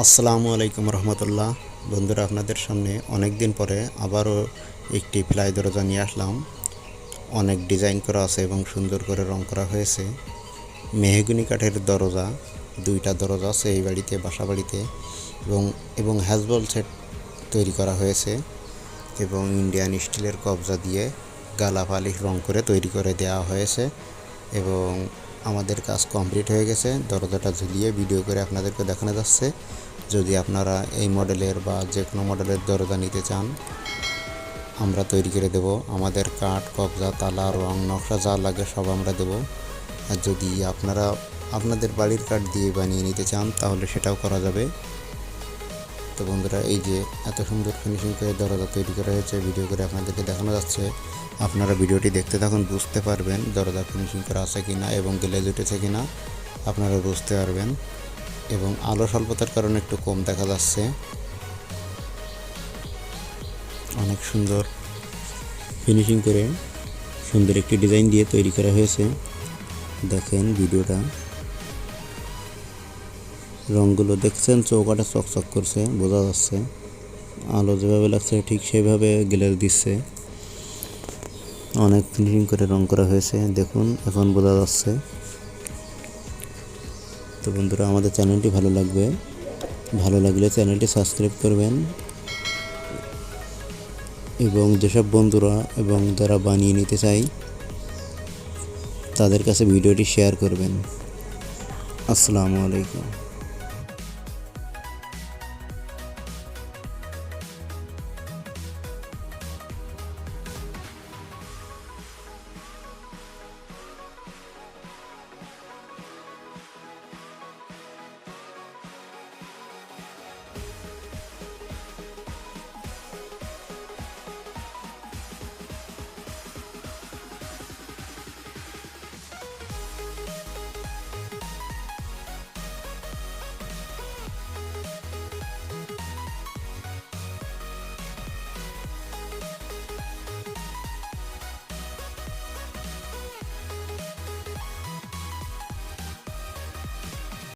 আসসালামু আলাইকুম রহমতুল্লাহ। বন্ধুরা, আপনাদের সামনে অনেক দিন পরে আবারও একটি ফ্লাই দরজা নিয়ে আসলাম। অনেক ডিজাইন করা আছে এবং সুন্দর করে রং করা হয়েছে। মেহগুনি কাঠের দরজা, দুইটা দরজা আছে এই বাড়িতে, বাসা বাড়িতে, এবং এবং হ্যাজবল সেট তৈরি করা হয়েছে এবং ইন্ডিয়ান স্টিলের কবজা দিয়ে গালা পালিশ রং করে তৈরি করে দেওয়া হয়েছে এবং আমাদের কাজ কমপ্লিট হয়ে গেছে। দরজাটা ঝুলিয়ে ভিডিও করে আপনাদেরকে দেখানো যাচ্ছে। যদি আপনারা এই মডেলের বা যে কোনো মডেলের দরজা নিতে চান, আমরা তৈরি করে দেব। আমাদের কাঠ, কবজা, তালা, রং, নকশা যা লাগে সব আমরা দেব। আর যদি আপনারা আপনাদের বাড়ির কাঠ দিয়ে বানিয়ে নিতে চান, তাহলে সেটাও করা যাবে। তো বন্ধুরা, এই যে এত সুন্দর ফিনিশিং করে দরজা তৈরি করা হয়েছে ভিডিও করে আপনাদেরকে দেখানো যাচ্ছে। আপনারা ভিডিওটি দেখতে থাকুন, বুঝতে পারবেন দরজা ফিনিশিং করা আছে কিনা এবং গ্লেজ উঠেছে কিনা। আপনারা বুঝতে পারবেন। এবং আলো স্বল্পতার কারণে একটু কম দেখা যাচ্ছে। অনেক সুন্দর ফিনিশিং করে সুন্দর একটি ডিজাইন দিয়ে তৈরি করা হয়েছে। দেখেন ভিডিওটা। রঙগুলো দেখছেন, চৌকাটা চকচক করছে, বোঝা যাচ্ছে। আলো যেভাবে লাগছে, ঠিক সেভাবে গ্লেজ দিচ্ছে। অনেক ফিনিশিং করে রং করা হয়েছে, দেখুন, এখন বোঝা যাচ্ছে। তো বন্ধুরা, আমাদের চ্যানেলটি ভালো লাগবে, ভালো লাগলে চ্যানেলটি সাবস্ক্রাইব করবেন। এবং যেসব বন্ধুরা এবং যারা বানিয়ে নিতে চাই, তাদের কাছে ভিডিওটি শেয়ার করবেন। আসসালামু আলাইকুম।